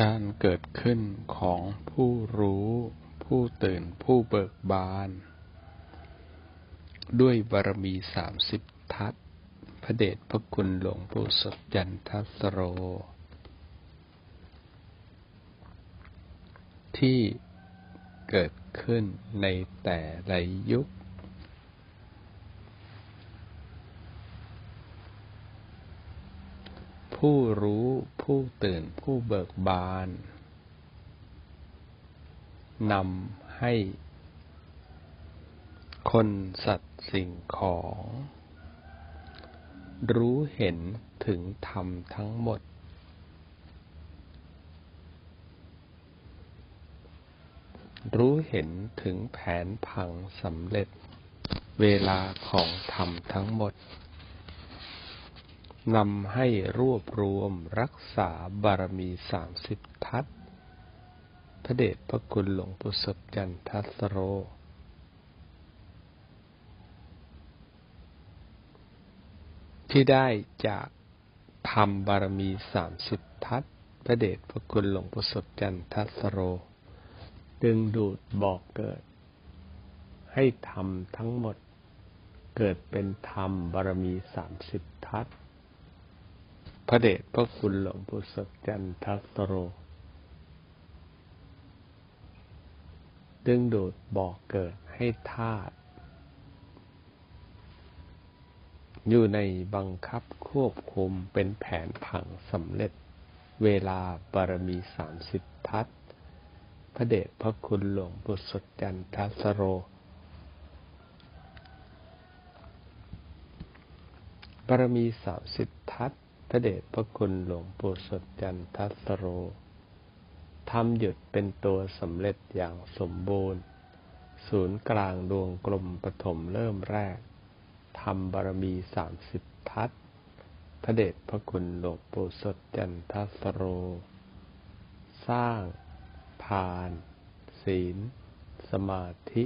การเกิดขึ้นของผู้รู้ ผู้ตื่นผู้เบิกบาน ด้วยบารมีสามสิบทัศพระเดชพระคุณหลวงปู่สดยันทัสโร ที่เกิดขึ้นในแต่ละยุค ผู้รู้ผู้ตื่นผู้เบิกบานนำให้ คนสัตว์สิ่งของ รู้เห็นถึงธรรมทั้งหมด รู้เห็นถึงแผนผังสำเร็จ เวลาของธรรมทั้งหมด นำให้รวบรวมรักษาบารมีสามสิบทัศพระเดชพระคุณหลวงปู่สดจันทัสโร ที่ได้จากทำบารมีสามสิบทัศพระเดชพระคุณหลวงปู่สดจันทัสโร ดึงดูดบอกเกิด ให้ทำทั้งหมดเกิดเป็นธรรมบารมีสามสิบทัศ พระเดชพระคุณหลวงปู่สดจันทัสโร ดึงดูดบอกเกิดให้ธาตุอยู่ในบังคับควบคุมเป็นแผนผังสำเร็จ เวลาบารมีสามสิบทัศพระเดชพระคุณหลวงปู่สดจันทัสโรบารมีสามสิบทัศ พระเดชพระคุณหลวงปู่สดจันทัสโรทำหยุดเป็นตัวสำเร็จอย่างสมบูรณ์ ศูนย์กลางดวงกลมปฐมเริ่มแรกทำบารมีสามสิบทัศพระเดชพระคุณหลวงปู่สดจันทัสโร สร้าง ทาน ศีล สมาธิ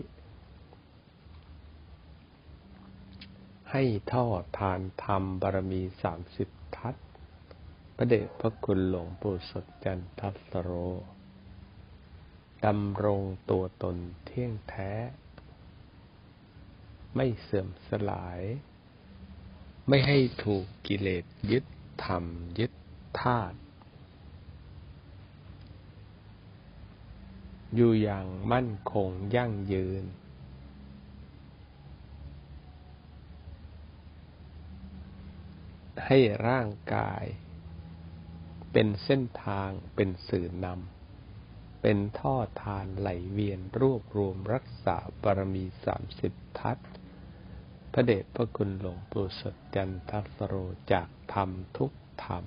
ให้ท่อทานธรรมบารมีสามสิบทัศพระเดชพระคุณหลวงปู่สดจันทัสโรดำรงตัวตนเที่ยงแท้ ไม่เสื่อมสลาย ไม่ให้ถูกกิเลสยึดธรรมยึดธาตุอยู่อย่างมั่นคงยั่งยืน ให้ร่างกาย เป็นเส้นทางเป็นสื่อนำเป็นท่อทานไหลเวียนรวบรวมรักษาบารมีสามสิบทัศพระเดชพระคุณหลวงปู่สดจันทัสโรจากธรรมทุกธรรม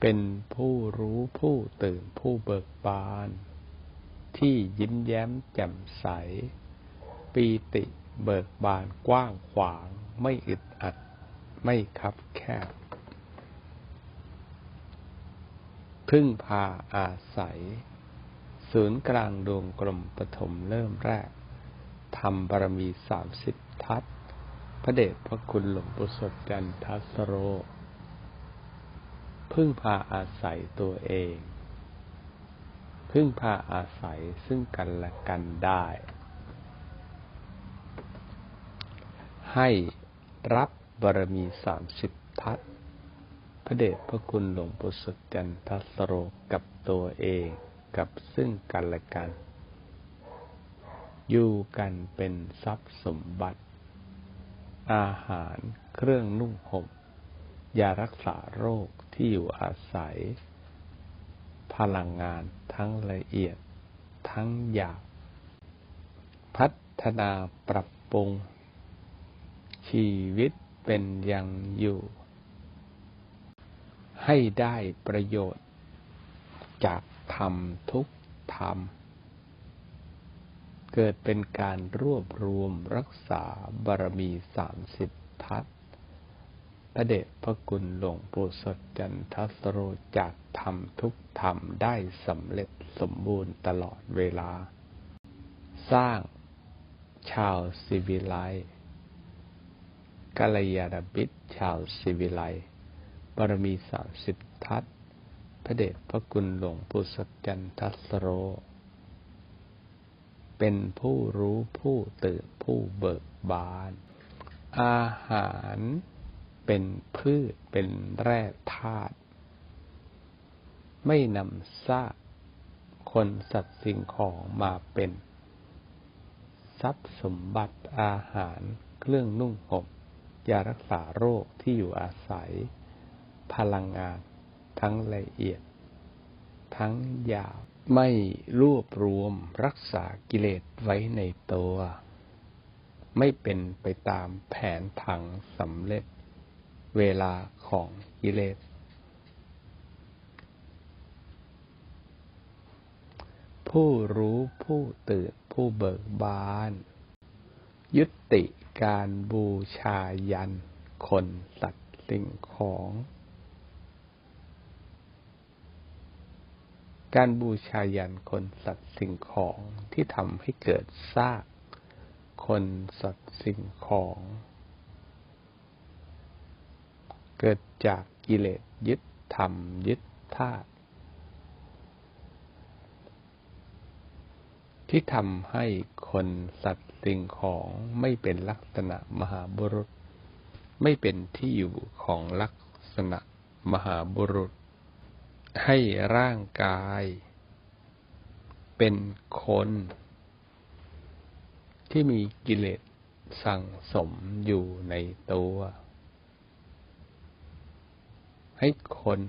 เป็นผู้รู้ผู้ตื่นผู้เบิกบาน ที่ยิ้มแย้มแจ่มใส ปีติ เบิกบานกว้างขวาง ไม่อึดอัด ไม่คับแคบ พึ่งพาอาศัย ศูนย์กลางดวงกลมปฐมเริ่มแรกทำบารมีสามสิบทัศพระเดชพระคุณหลวงปู่สดจันทัสโร พึ่งพาอาศัยตัวเอง พึ่งพาอาศัยซึ่งกันและกันได้ ให้รับบารมีสามสิบทัศพระเดชพระคุณหลวงปู่สดจันทัสโรกับตัวเองกับซึ่งกันและกัน อยู่กันเป็นทรัพย์สมบัติ อาหารเครื่องนุ่งห่มยารักษาโรคที่อยู่อาศัย พลังงานทั้งละเอียดทั้งหยาบพัฒนาปรับปรุง ชีวิตเป็นยังอยู่ ให้ได้ประโยชน์ จากธรรมทุกธรรม เกิดเป็นการรวบรวมรักษาบารมีสามสิบทัศพระเดชพระคุณหลวงปู่สดจันทสโรจากธรรมทุกธรรมได้สำเร็จสมบูรณ์ตลอดเวลา สร้างชาวสิวิไล กัลยาณมิตรชาวสิวิไลบารมีสามสิบทัศพระเดชพระคุณหลวงปู่สจันทัสโร เป็นผู้รู้ผู้ตื่นผู้เบิกบาน อาหารเป็นพืชเป็นแร่ธาตุไม่นำซากคนสัตว์สิ่งของมาเป็น ทรัพย์สมบัติอาหารเครื่องนุ่งห่ม ยารักษาโรคที่อยู่อาศัย พลังงาน ทั้งละเอียด ทั้งยาบไม่รวบรวมรักษากิเลสไว้ในตัว ไม่เป็นไปตามแผนผังสำเร็จ เวลาของกิเลส ผู้รู้ผู้ตื่นผู้เบิกบาน ยุติการบูชายัน คนสัตว์สิ่งของ การบูชายันคนสัตว์สิ่งของที่ทำให้เกิดซาก คนสัตว์สิ่งของ เกิดจากกิเลสยึดธรรมยึดธาตุที่ทำให้คนสัตว์ สิ่งของไม่เป็นลักษณะมหาบุรุษ ไม่เป็นที่อยู่ของลักษณะมหาบุรุษ ให้ร่างกาย เป็นคน ที่มีกิเลสสั่งสมอยู่ในตัว ให้คน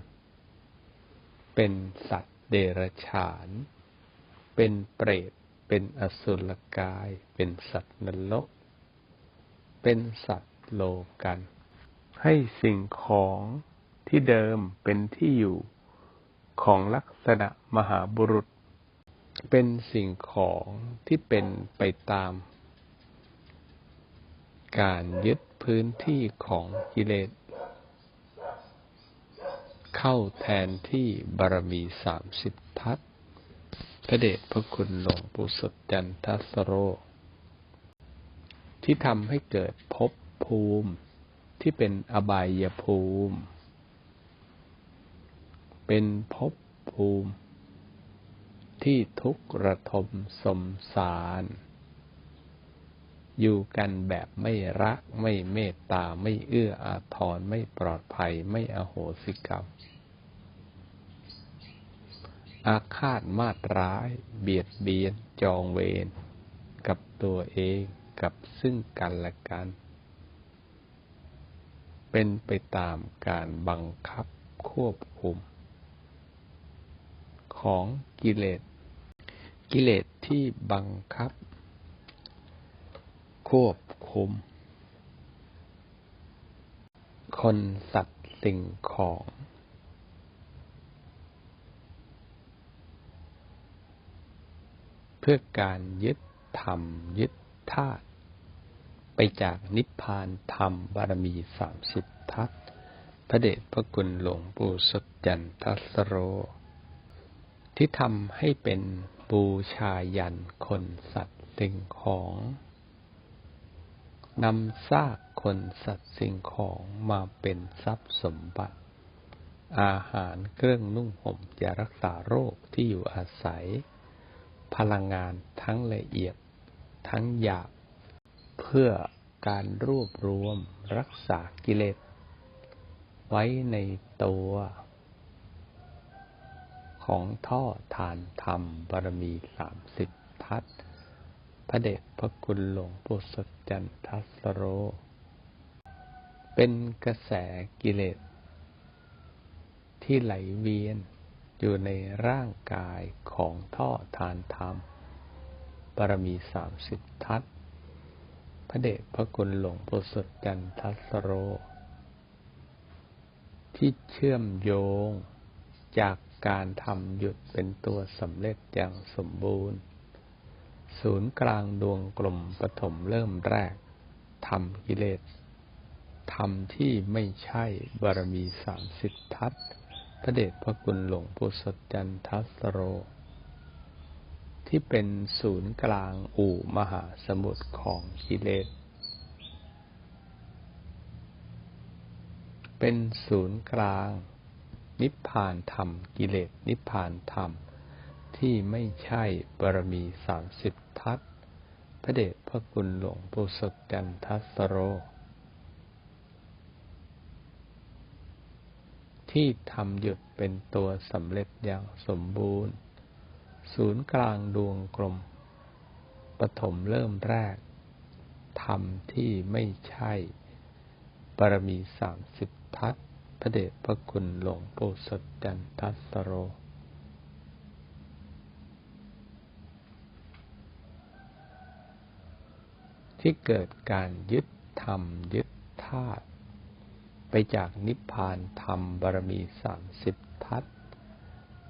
เป็นสัตว์เดรัจฉาน เป็นเปรต เป็นอสุรกาย เป็นสัตว์นรก เป็นสัตว์โลกัน ให้สิ่งของที่เดิมเป็นที่อยู่ของลักษณะมหาบุรุษ เป็นสิ่งของที่เป็นไปตาม การยึดพื้นที่ของกิเลส เข้าแทนที่บารมีสามสิบทัศ พระเดชพระคุณหลวงปู่สดจันทสโร ที่ทำให้เกิดภพภูมิที่เป็นอบายภูมิ เป็นภพภูมิ ที่ทุกข์ระทมสมสาร อยู่กันแบบไม่รักไม่เมตตาไม่เอื้ออาทรไม่ปลอดภัยไม่อโหสิกรรม อาฆาตมาตร้าย เบียดเบียนจองเวรกับตัวเองกับซึ่งกันและกัน เป็นไปตามการบังคับควบคุม ของกิเลส กิเลสที่บังคับ ควบคุม คนสัตว์สิ่งของ พื่อการยึดธรรม ยึดธาตุไปจากนิพพานธรรมบารมีสามสิบทัศพระเดชพระคุณหลวงปู่สดจันทัสโร ที่ทำให้เป็นบูชายันคนสัตว์สิ่งของนำซากคนสัตว์สิ่งของมาเป็นทรัพย์สมบัติ อาหารเครื่องนุ่งห่มยารักษาโรคที่อยู่อาศัย พลังงานทั้งละเอียด ทั้งหยาบ เพื่อการรวบรวมรักษากิเลส ไว้ในตัว ของท่อทานธรรมบารมีสามสิบทัศพระเดชพระคุณหลวงปู่สดจันทัสโร เป็นกระแสกิเลส ที่ไหลเวียน อยู่ในร่างกายของท่อทานธรรมบารมีสามสิบทัศพระเดชพระคุณหลวงปู่สดจันทัสโร ที่เชื่อมโยงจากการทำหยุดเป็นตัวสำเร็จอย่างสมบูรณ์ ศูนย์กลางดวงกลมปฐมเริ่มแรกทำกิเลสทำที่ไม่ใช่บารมีสามสิบทัศพ ระเดชพระคุณหลวงปู่สดจันทัสโร ที่เป็นศูนย์กลางอู่มหาสมุทรของกิเลส เป็นศูนย์กลาง นิพพานธรรมกิเลสนิพพานธรรม ที่ไม่ใช่บารมีสามสิบทัศพระเดชพระคุณหลวงปู่สดจันทัสโร ที่ทำหยุดเป็นตัวสำเร็จอย่างสมบูรณ์ ศูนย์กลางดวงกลม ปฐมเริ่มแรกธรรมที่ไม่ใช่บารมีสามสิบทัศพระเดชพระคุณหลวงปู่สดจันทัสโร ที่เกิดการยึดธรรมยึดธาตุ ไปจากนิพพานธรรมบารมีสามสิบทัศ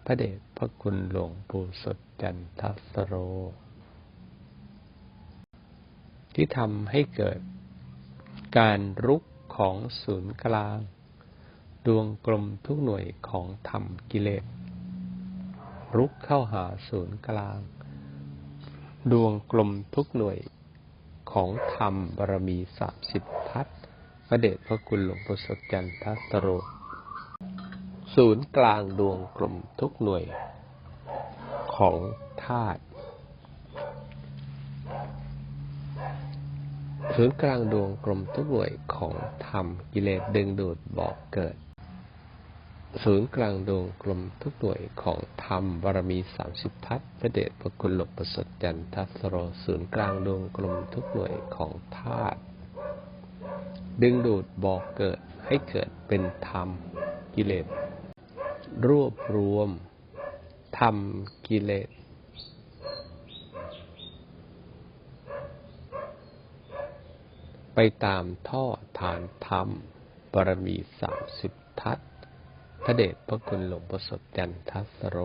พระเดชพระคุณหลวงปู่สดจันทัสโร ที่ทำให้เกิดการรุกของศูนย์กลาง ดวงกลมทุกหน่วยของธรรมกิเลส รุกเข้าหาศูนย์กลาง ดวงกลมทุกหน่วยของธรรมบารมีสามสิบทัศ พระเดชพระคุณหลวงปู่สดจันทัสโร ศูนย์กลางดวงกลมทุกหน่วยของธาตุศูนย์กลางดวงกลมทุกหน่วยของธรรมกิเลสดึงดูดบอกเกิด ศูนย์กลางดวงกลมทุกหน่วยของธรรมบารมีสามสิบทัศพระเดชพระคุณหลบประสดจันทัสโร ศูนย์กลางดวงกลมทุกหน่วยของธาตุ ดึงดูดบอกเกิดให้เกิดเป็นธรรมกิเลส รวบรวมธรรมกิเลส ไปตามท่อฐานธรรมบารมีสามสิบทัศพระเดชพระคุณหลวงประสดจันทัสโร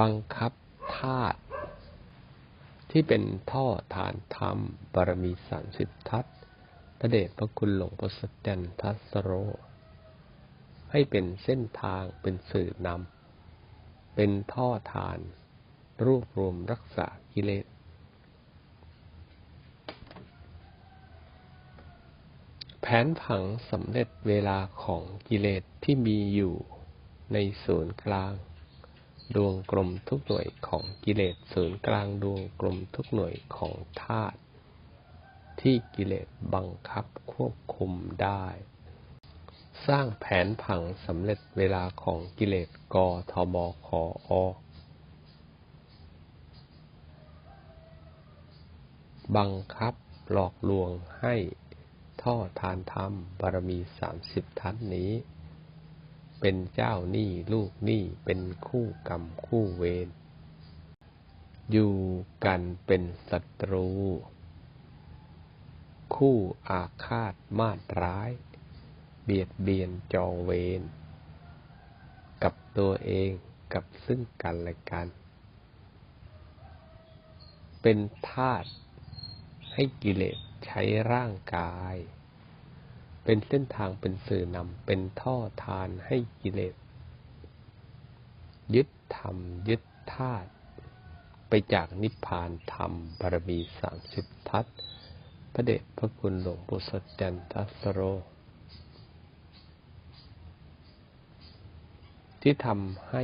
บังคับธาตุ ที่เป็นท่อฐานธรรมบารมีสามสิบทัศพระเดชพระคุณหลวงประสดจันทัสโร ให้เป็นเส้นทางเป็นสื่อนำเป็นท่อฐาน รวบรวมรักษากิเลสแผนผังสำเร็จเวลาของกิเลสที่มีอยู่ในศูนย์กลาง ดวงกลมทุกหน่วยของกิเลสศูนย์กลางดวงกลมทุกหน่วยของธาตุที่กิเลสบังคับควบคุมได้ สร้างแผนผังสำเร็จเวลาของกิเลสกทบคอบังคับหลอกลวงให้ท่อทานธรรมบารมีสามสิบทัศนี้ เป็นเจ้าหนี้ลูกหนี้เป็นคู่กรรมคู่เวรอยู่กันเป็นศัตรู คู่อาฆาตมาดร้าย เบียดเบียนจองเวรกับตัวเองกับซึ่งกันและกัน เป็นธาตุให้กิเลสใช้ร่างกาย เป็นเส้นทางเป็นสื่อนำเป็นท่อทานให้กิเลส ยึดธรรม ยึดธาตุไปจากนิพพานธรรมบารมีสามสิบทัศพระเดชพระคุณหลวงปู่สดจันทัสโร ที่ทำให้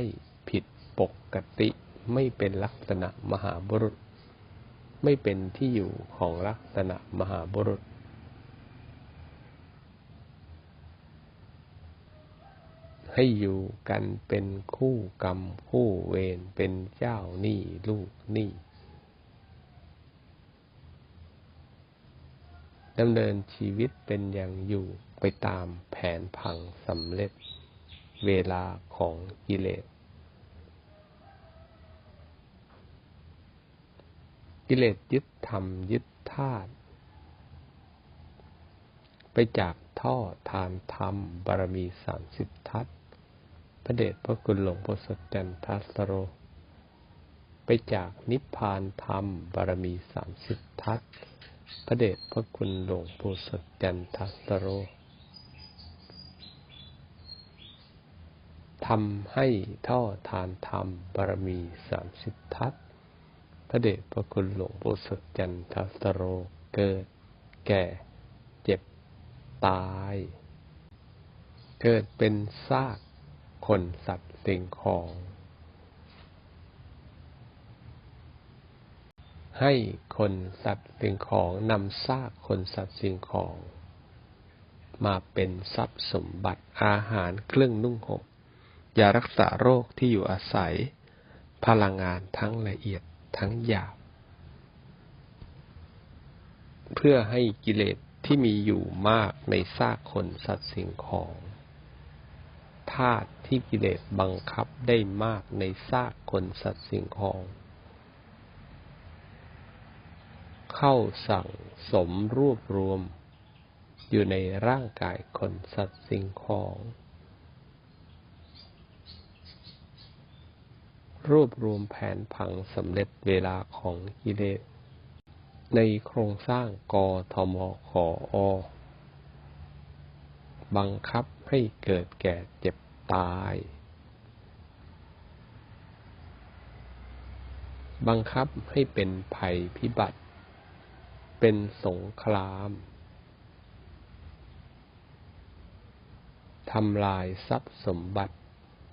ผิดปกติไม่เป็นลักษณะมหาบุรุษ ไม่เป็นที่อยู่ของลักษณะมหาบุรุษ ให้อยู่กันเป็นคู่กรรมคู่เวรเป็นเจ้าหนี้ลูกหนี้ดำเนินชีวิตเป็นอย่างอยู่ไปตามแผนผังสำเร็จเวลาของกิเลส กิเลสยึดธรรมยึดธาตุไปจากท่อทานธรรมบารมีสามสิบ พระเดชพระคุณหลวงพ่อสดจันทัสโร ไปจากนิพพานธรรมบารมีสามสิบทัศพระเดชพระคุณหลวงปู่สดจันทัสโรทำให้ท่อทานธรรมบารมีสามสิบทัศพระเดชพระคุณหลวงปู่สดจันทัสโรเกิด แก่ เจ็บ ตาย เกิดเป็นซาก คนสัตว์สิ่งของ ให้คนสัตว์สิ่งของนำซากคนสัตว์สิ่งของ มาเป็นทรัพย์สมบัติอาหารเครื่องนุ่งห่มยารักษาโรคที่อยู่อาศัย พลังงานทั้งละเอียดทั้งหยาบ เพื่อให้กิเลสที่มีอยู่มากในซากคนสัตว์สิ่งของ ธาตุที่กิเลสบังคับได้มากในซากคนสัตว์สิ่งของ เข้าสั่งสมรวบรวม อยู่ในร่างกายคนสัตว์สิ่งของ รวบรวมแผนผังสำเร็จเวลาของกิเลส ในโครงสร้างกทมขออบังคับ ให้เกิดแก่เจ็บตาย บังคับให้เป็นภัยพิบัติ เป็นสงครามทำลายทรัพย์สมบัติ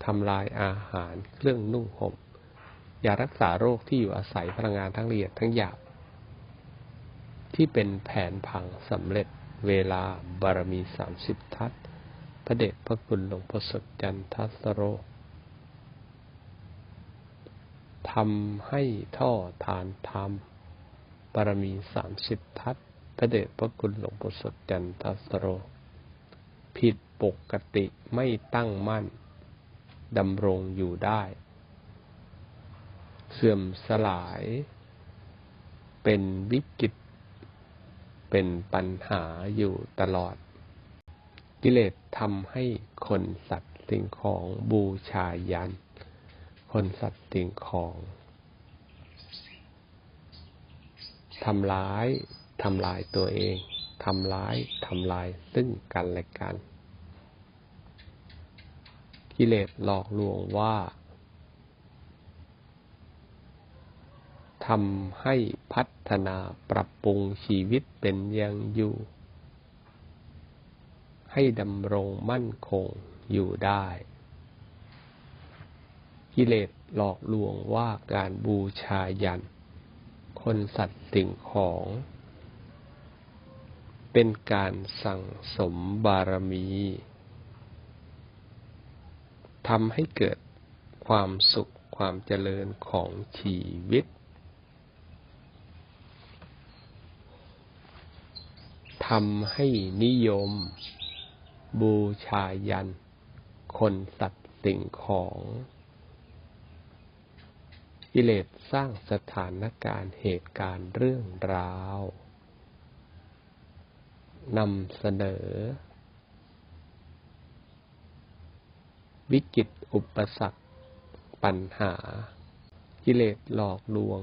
ทำลายอาหารเครื่องนุ่งห่มยารักษาโรคที่อยู่อาศัยพลังงานทั้งละเอียดทั้งหยาบที่เป็นแผนผังสำเร็จเวลาบารมีสามสิบทัศ พระเดชพระคุณหลวงพ่อสดจันทัสโรทำให้ท่อทานธรรมบารมีสามสิบทัศพระเดชพระคุณหลวงพ่อสดจันทัสโร ผิดปกติไม่ตั้งมั่นดำรงอยู่ได้ เสื่อมสลาย เป็นวิกฤตเป็นปัญหาอยู่ตลอด กิเลสทำให้คนสัตว์สิ่งของบูชายัน คนสัตว์สิ่งของทำร้ายทำลายตัวเองทำร้ายทำลายซึ่งกันและกัน กิเลสหลอกลวงว่าทำให้พัฒนาปรับปรุงชีวิตเป็นยังอยู่ ให้ดำรงมั่นคงอยู่ได้ กิเลสหลอกลวงว่าการบูชายัน คนสัตว์สิ่งของ เป็นการสั่งสมบารมีทำให้เกิดความสุขความเจริญของชีวิต ทำให้นิยม บูชายัน คนสัตว์สิ่งของ กิเลสสร้างสถานการณ์เหตุการณ์เรื่องราว นำเสนอ วิกฤตอุปสรรค ปัญหา กิเลสหลอกลวง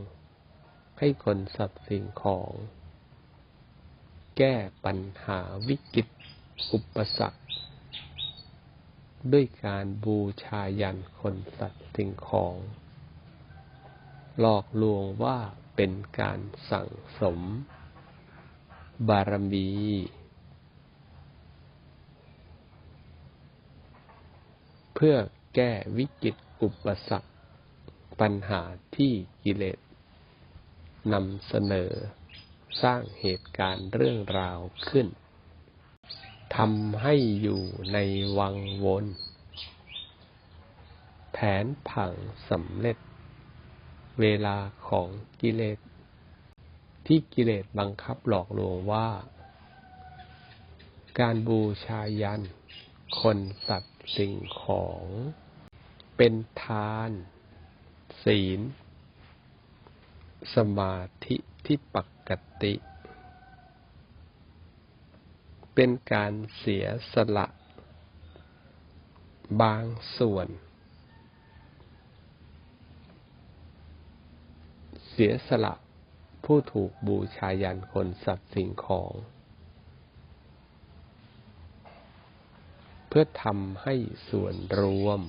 ให้คนสัตว์สิ่งของ แก้ปัญหาวิกฤต อุปสรรค ด้วยการบูชายันคนสัตว์สิ่งของ หลอกลวงว่าเป็นการสั่งสม บารมี เพื่อแก้วิกฤตอุปสรรค ปัญหาที่กิเลสนำเสนอสร้างเหตุการณ์เรื่องราวขึ้น ทำให้อยู่ในวังวนแผนผังสำเร็จ เวลาของกิเลส ที่กิเลสบังคับหลอกลวงว่า การบูชายัน คนสัตว์สิ่งของ เป็นทาน ศีล สมาธิที่ปกติ เป็นการเสียสละ บางส่วน เสียสละผู้ถูกบูชายันคนสัตว์สิ่งของ เพื่อทำให้ส่วนรวม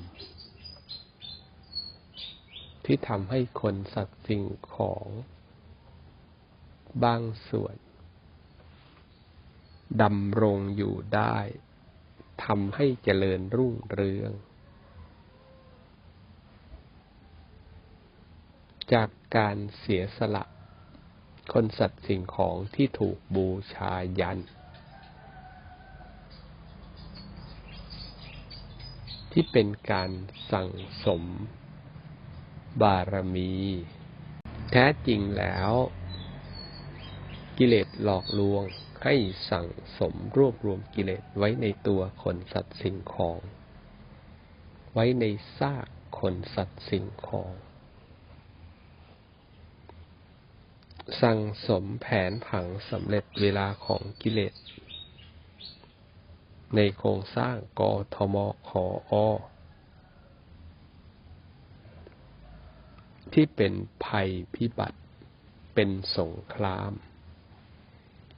ที่ทำให้คนสัตว์สิ่งของ บางส่วน ดำรงอยู่ได้ทำให้เจริญรุ่งเรือง จากการเสียสละ คนสัตว์สิ่งของที่ถูกบูชายัน ที่เป็นการสั่งสม บารมี แท้จริงแล้ว กิเลสหลอกลวง ให้สั่งสมรวบรวมกิเลสไว้ในตัวคนสัตว์สิ่งของ ไว้ในซากคนสัตว์สิ่งของ สั่งสมแผนผังสำเร็จเวลาของกิเลส ในโครงสร้างกทมขออที่เป็นภัยพิบัติ เป็นสงคราม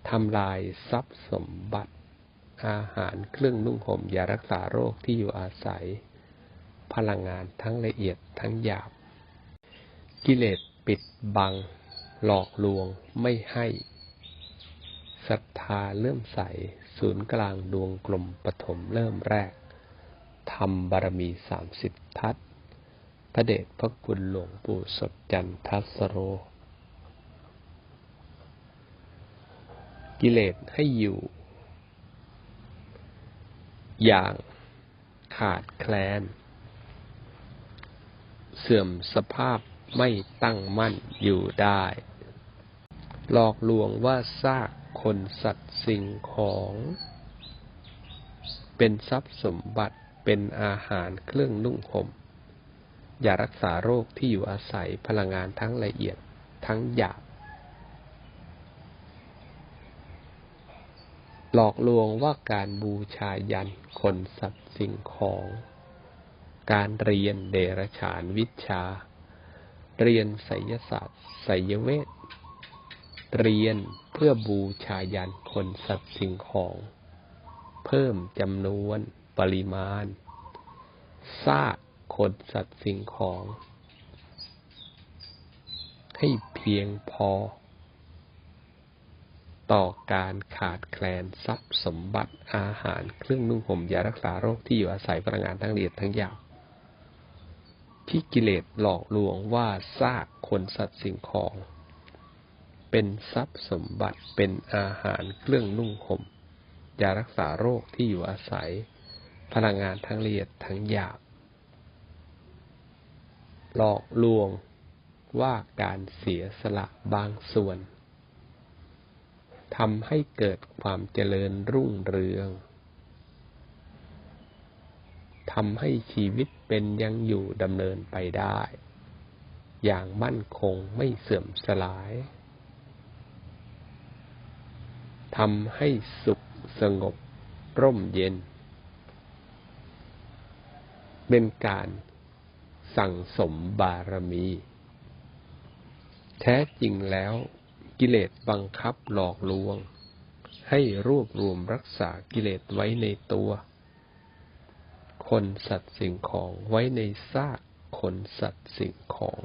ทำลายทรัพย์สมบัติ อาหารเครื่องนุ่งห่มยารักษาโรคที่อยู่อาศัย พลังงานทั้งละเอียดทั้งหยาบ กิเลสปิดบัง หลอกลวงไม่ให้ศรัทธาเลื่อมใส ศูนย์กลางดวงกลมปฐมเริ่มแรกทำบารมีสามสิบทัศพระเดชพระคุณหลวงปู่สดจันทัสโร กิเลสให้อยู่ อย่างขาดแคลน เสื่อมสภาพไม่ตั้งมั่นอยู่ได้ หลอกลวงว่าซากคนสัตว์สิ่งของ เป็นทรัพย์สมบัติเป็นอาหารเครื่องนุ่งห่มอยารักษาโรคที่อยู่อาศัยพลังงานทั้งละเอียดทั้งหยาบ หลอกลวงว่าการบูชายันคนสัตว์สิ่งของ การเรียนเดรฉานวิชา เรียนไสยศาสตร์ไสยเวทเรียนเพื่อบูชายันคนสัตว์สิ่งของ เพิ่มจำนวนปริมาณซากคนสัตว์สิ่งของ ให้เพียงพอ ต่อการขาดแคลนทรัพย์สมบัติอาหารเครื่องนุ่งห่มยารักษาโรคที่อยู่อาศัยพลังงานทั้งละเอียดทั้งยาบที่กิเลสหลอกลวงว่าซากคนสัตว์สิ่งของ เป็นทรัพย์สมบัติเป็นอาหารเครื่องนุ่งห่มยารักษาโรคที่อยู่อาศัย พลังงานทั้งละเอียดทั้งหยาบหลอกลวงว่าการเสียสละบางส่วน ทำให้เกิดความเจริญรุ่งเรืองทำให้ชีวิตเป็นยังอยู่ดำเนินไปได้ อย่างมั่นคงไม่เสื่อมสลายทำให้สุขสงบร่มเย็น เป็นการสั่งสมบารมี แท้จริงแล้ว กิเลสบังคับหลอกลวง ให้รวบรวมรักษากิเลสไว้ในตัว คนสัตว์สิ่งของไว้ในซากคนสัตว์สิ่งของ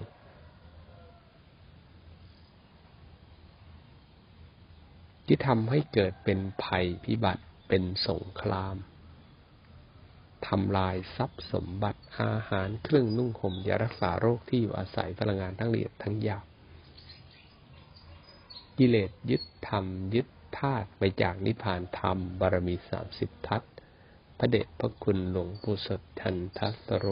ที่ทำให้เกิดเป็นภัยพิบัติเป็นสงครามทำลายทรัพย์สมบัติอาหารเครื่องนุ่งห่มยารักษาโรคที่อยู่อาศัยพลังงานทั้งละเอียดทั้งหยาบ กิเลสยึดธรรม ยึดธาตุไปจากนิพพานธรรม บารมีสามสิบทัศพระเดชพระคุณหลวงปู่สดทันทัสโร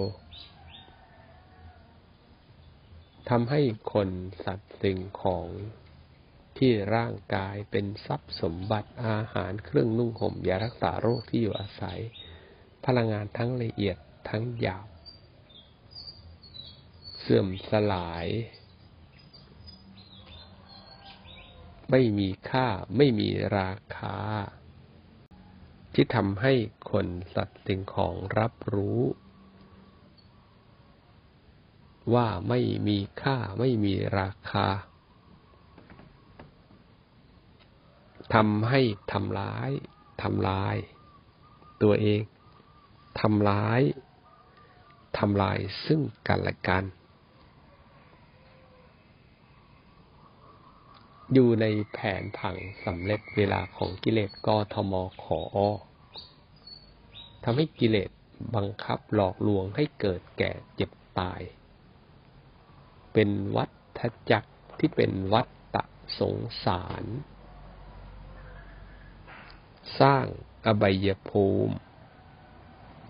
ทำให้คนสัตว์สิ่งของที่ร่างกายเป็นทรัพย์สมบัติอาหารเครื่องนุ่งห่มยารักษาโรคที่อยู่อาศัย พลังงานทั้งละเอียดทั้งหยาบ เสื่อมสลาย ไม่มีค่าไม่มีราคา ที่ทำให้คนสัตว์สิ่งของรับรู้ ว่าไม่มีค่าไม่มีราคาทำให้ทำร้ายทำลาย ตัวเองทำร้ายทำลายซึ่งกันและกัน อยู่ในแผนผังสำเร็จเวลาของกิเลสกทมขอทำให้กิเลสบังคับหลอกลวงให้เกิดแก่เจ็บตาย เป็นวัฏจักรที่เป็นวัฏตะสงสาร สร้างอบายภูมิ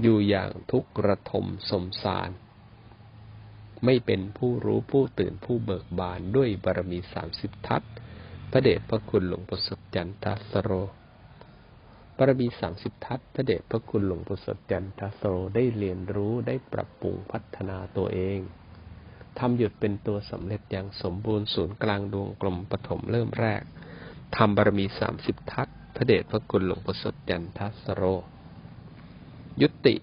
อยู่อย่างทุกข์ระทมสมสาร ไม่เป็นผู้รู้ผู้ตื่นผู้เบิกบานด้วยบารมีสามสิบทัศน์ พระเดชพระคุณหลวงปู่สดจันทัสโรบารมีสามสิบทัศพระเดชพระคุณหลวงปู่สดจันทัสโรได้เรียนรู้ได้ปรับปรุงพัฒนาตัวเองทำหยุดเป็นตัวสำเร็จอย่างสมบูรณ์ศูนย์กลางดวงกลมปฐมเริ่มแรกทำบารมีสามสิบทัศพระเดชพระคุณหลวงปู่สดจันทัสโร ยุติ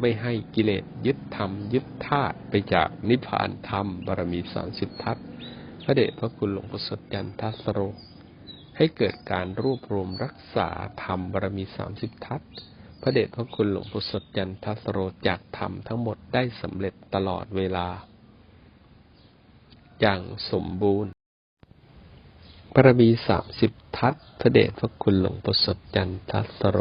ไม่ให้กิเลสยึดธรรมยึดธาตุไปจากนิพพานธรรมบารมีสามสิบทัศน์ ระเดชพระคุณหลวงปู่สดจันทัสโร ให้เกิดการรวบรวมรักษาธรรมบารมีสามสิบทัศพระเดชพระคุณหลวงปู่สดจันทัสโรจากธรรมทั้งหมดได้สำเร็จตลอดเวลา อย่างสมบูรณ์บารมีสามสิบทัศพระเดชพระคุณหลวงปู่สดจันทัสโร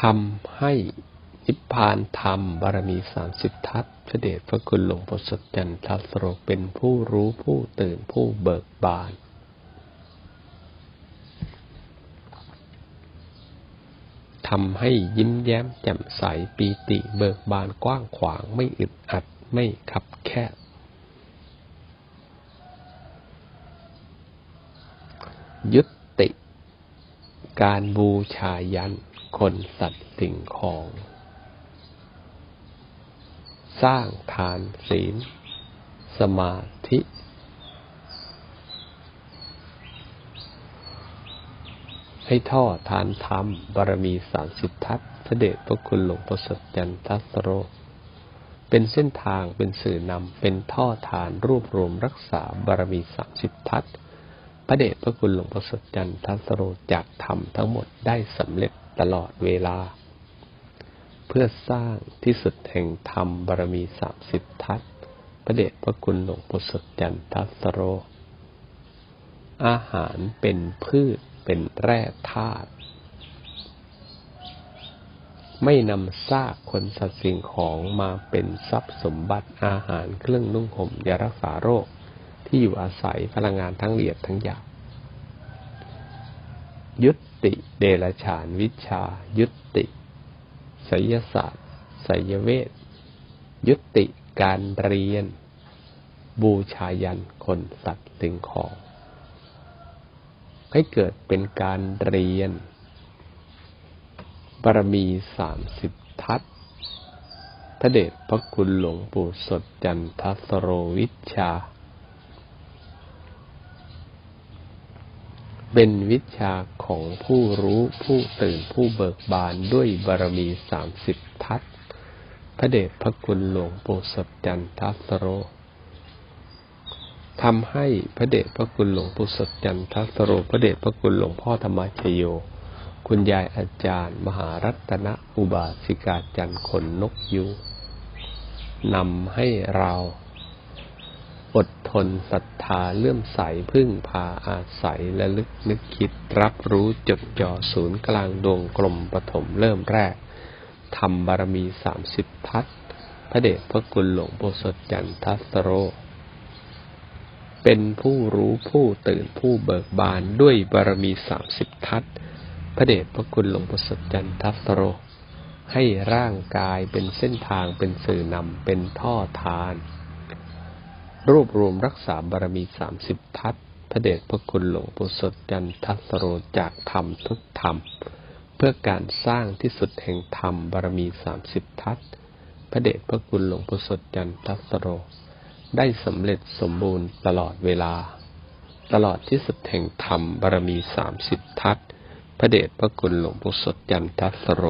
ทำให้ นิพพานธรรมบารมีสามสิบทัศน์พระเดชพระคุณหลวงปู่สดจันทสโรเป็นผู้รู้ผู้ตื่นผู้เบิกบาน ทำให้ยิ้มแย้มแจ่มใสปีติเบิกบานกว้างขวางไม่อึดอัดไม่ขับแคบยุติ การบูชายันคนสัตว์สิ่งของ สร้างทานศีล สมาธิ ให้ท่อทานธรรมบารมีสามสิบทัศพระเดชพระคุณหลวงประสดจันทัสโร เป็นเส้นทางเป็นสื่อนำเป็นท่อทานรวบรวมรักษาบารมีสามสิบทัศพระเดชพระคุณหลวงประสดจันทัสโรจากธรรมทั้งหมดได้สำเร็จตลอดเวลา เพื่อสร้างที่สุดแห่งธรรมบารมีสามสิบทัศพระเดชพระคุณหลวงประสดจันทัสโร อาหารเป็นพืชเป็นแร่ธาตุไม่นำซากคนสัตว์สิ่งของมาเป็นทรัพย์สมบัติอาหารเครื่องนุ่งห่มยารักษาโรค ที่อยู่อาศัยพลังงานทั้งละเอียดทั้งหยาบยุติเดลฉานวิชา ยุติ ไสยศาสตร์ไสยเวทยุติการเรียน บูชายันคนสัตว์สิ่งของ ให้เกิดเป็นการเรียนบารมีสามสิบทัศพระเดชพระคุณหลวงปู่สดจันทสโรวิชา เป็นวิชาของผู้รู้ผู้ตื่นผู้เบิกบานด้วยบารมีสามสิบทัศพระเดชพระคุณหลวงปู่สดจันทัสโรทำให้พระเดชพระคุณหลวงปู่สดจันทัสโรพระเดชพระคุณหลวงพ่อธรรมชโย คุณยายอาจารย์ มหารัตนอุบาสิกาจันทร์ขนนกยูงนำให้เรา อดทนศรัทธาเลื่อมใสพึ่งพาอาศัยและลึกนึกคิดรับรู้จดจ่อศูนย์กลางดวงกลมปฐมเริ่มแรกทำบารมีสามสิบทัศพระเดชพระคุณหลวงปู่สดจันทัสโร เป็นผู้รู้ผู้ตื่นผู้เบิกบานด้วยบารมีสามสิบทัศพระเดชพระคุณหลวงปู่สดจันทัสโร ให้ร่างกายเป็นเส้นทางเป็นสื่อนำเป็นท่อทาน รวบรวมรักษาบารมีสามสิบทัศพระเดชพระคุณหลวงปู่สดจันทัสโรจากธรรมทุกธรรม เพื่อการสร้างที่สุดแห่งธรรมบารมีสามสิบทัศพระเดชพระคุณหลวงปู่สดจันทัสโร ได้สำเร็จสมบูรณ์ตลอดเวลา ตลอดที่สุดแห่งธรรมบารมีสามสิบทัศพระเดชพระคุณหลวงปู่สดจันทัสโร